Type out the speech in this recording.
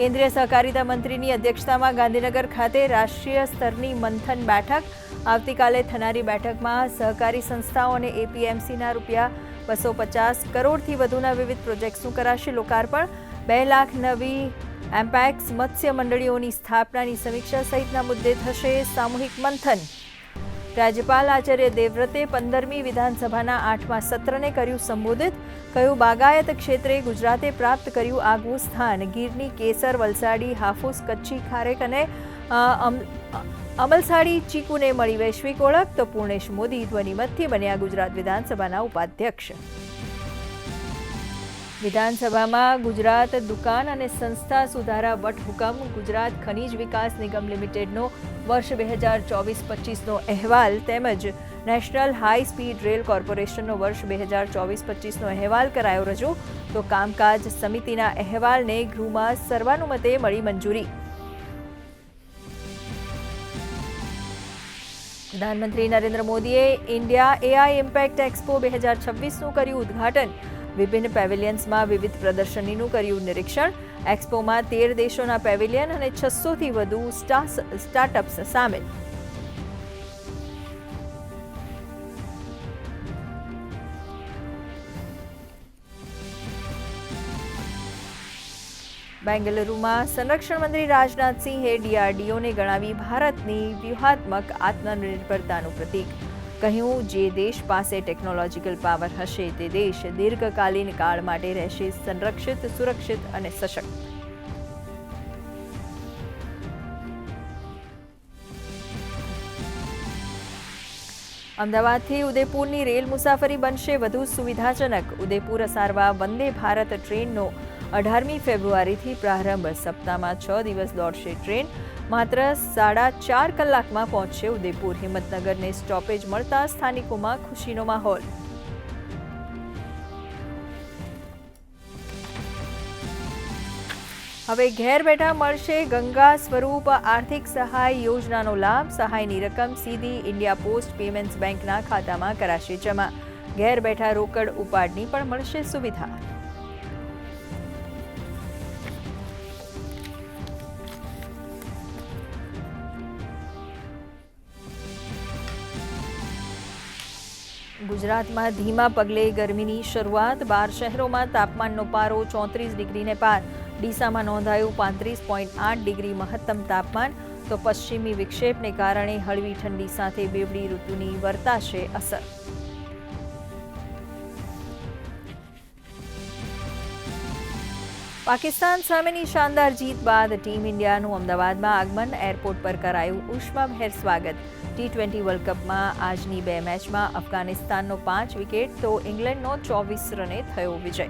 કેન્દ્રીય સહકારિતા મંત્રીની અધ્યક્ષતામાં ગાંધીનગર ખાતે રાષ્ટ્રીય સ્તરની મંથન બેઠક. આવતીકાલે થનારી બેઠકમાં સહકારી સંસ્થાઓ અને એપીએમસીના રૂપિયા બસો પચાસ કરોડથી વધુના વિવિધ પ્રોજેક્ટ્સનું કરાશે લોકાર્પણ. બે લાખ નવી એમ્પેક્સ મત્સ્ય મંડળીઓની સ્થાપનાની સમીક્ષા સહિતના મુદ્દે થશે સામૂહિક મંથન. રાજ્યપાલ આચાર્ય દેવવ્રતે પંદરમી વિધાનસભાના આઠમા સત્રને કર્યું સંબોધિત. કહ્યું, બાગાયત ક્ષેત્રે ગુજરાતે પ્રાપ્ત કર્યું આગવું સ્થાન, ગીરની કેસર, વલસાડી, હાફૂસ, કચ્છી, ખારેક અને અમલસાડી, ચીકુને મળી વૈશ્વિક ઓળખ. તો પૂર્ણેશ મોદી ધ્વનિમતથી બન્યા ગુજરાત વિધાનસભાના ઉપાધ્યક્ષ. વિધાનસભામાં ગુજરાત દુકાન અને સંસ્થા સુધારા વટહુકમ ગુજરાત ખનીજ વિકાસ નિગમ લિમિટેડનો વર્ષ બે હજાર ચોવીસ પચીસનો અહેવાલ તેમજ નેશનલ હાઈ સ્પીડ રેલ કોર્પોરેશનનો વર્ષ બે હજાર ચોવીસ પચીસનો અહેવાલ કરાયો રજૂ. તો કામકાજ સમિતિના અહેવાલને ગૃહમાં સર્વાનુમતે મળી મંજૂરી. પ્રધાનમંત્રી નરેન્દ્ર મોદીએ ઇન્ડિયા એઆઈ ઇમ્પેક્ટ એક્સપો બે હજાર છવ્વીસનું કર્યું ઉદ્ઘાટન. વિભિન્ન પેવેલિયન્સમાં વિવિધ પ્રદર્શનીનું કર્યું નિરીક્ષણ. એક્સપોમાં તેર દેશોના પેવેલિયન અને છસોથી વધુ સ્ટાર્ટઅપ્સ સામેલ. બેંગલુરુમાં સંરક્ષણ મંત્રી રાજનાથસિંહે ડીઆરડીઓને ગણાવી ભારતની વ્યૂહાત્મક આત્મનિર્ભરતાનું પ્રતીક. કહ્યું, જે દેશ પાસે ટેકનોલોજીકલ પાવર હશે, તે દેશ દીર્ઘકાલીન કાળ માટે રહેશે સંરક્ષિત, સુરક્ષિત અને સશક્ત. અમદાવાદથી ઉદયપુરની રેલ મુસાફરી બનશે વધુ સુવિધાજનક. ઉદયપુર અસારવા વંદે ભારત ટ્રેનનો અઢારમી ફેબ્રુઆરીથી પ્રારંભ. સપ્તાહમાં છ દિવસ દોડશે ટ્રેન. માત્ર સાડા ચાર કલાકમાં પહોંચશે ઉદયપુર. હિંમતનગરને સ્ટોપેજ મળતા સ્થાનિકોમાં ખુશીનો માહોલ. હવે ઘેર બેઠા મળશે ગંગા સ્વરૂપ આર્થિક સહાય યોજનાનો લાભ. સહાયની રકમ સીધી ઇન્ડિયા પોસ્ટ પેમેન્ટ્સ બેંકના ખાતામાં કરાશે જમા. ઘેર બેઠા રોકડ ઉપાડની પણ મળશે સુવિધા. ગુજરાતમાં ધીમા પગલે ગરમીની શરૂઆત. બાર શહેરોમાં તાપમાનનો પારો ચોત્રીસ ડિગ્રીને પાર. ડીસામાં નોંધાયું પાંત્રીસ પોઈન્ટ આઠ ડિગ્રી મહત્તમ તાપમાન. તો પશ્ચિમી વિક્ષેપને કારણે હળવી ઠંડી સાથે બેવડી ઋતુની વર્તાશે અસર. પાકિસ્તાન સામેની શાનદાર જીત બાદ ટીમ ઇન્ડિયાનું અમદાવાદમાં આગમન એરપોર્ટ પર કરાયું ઉષ્માભેર સ્વાગત. ટી ટ્વેન્ટી વર્લ્ડ કપમાં આજની બે મેચમાં અફઘાનિસ્તાનનો પાંચ વિકેટ, તો ઇંગ્લેન્ડનો ચોવીસ રને થયો વિજય.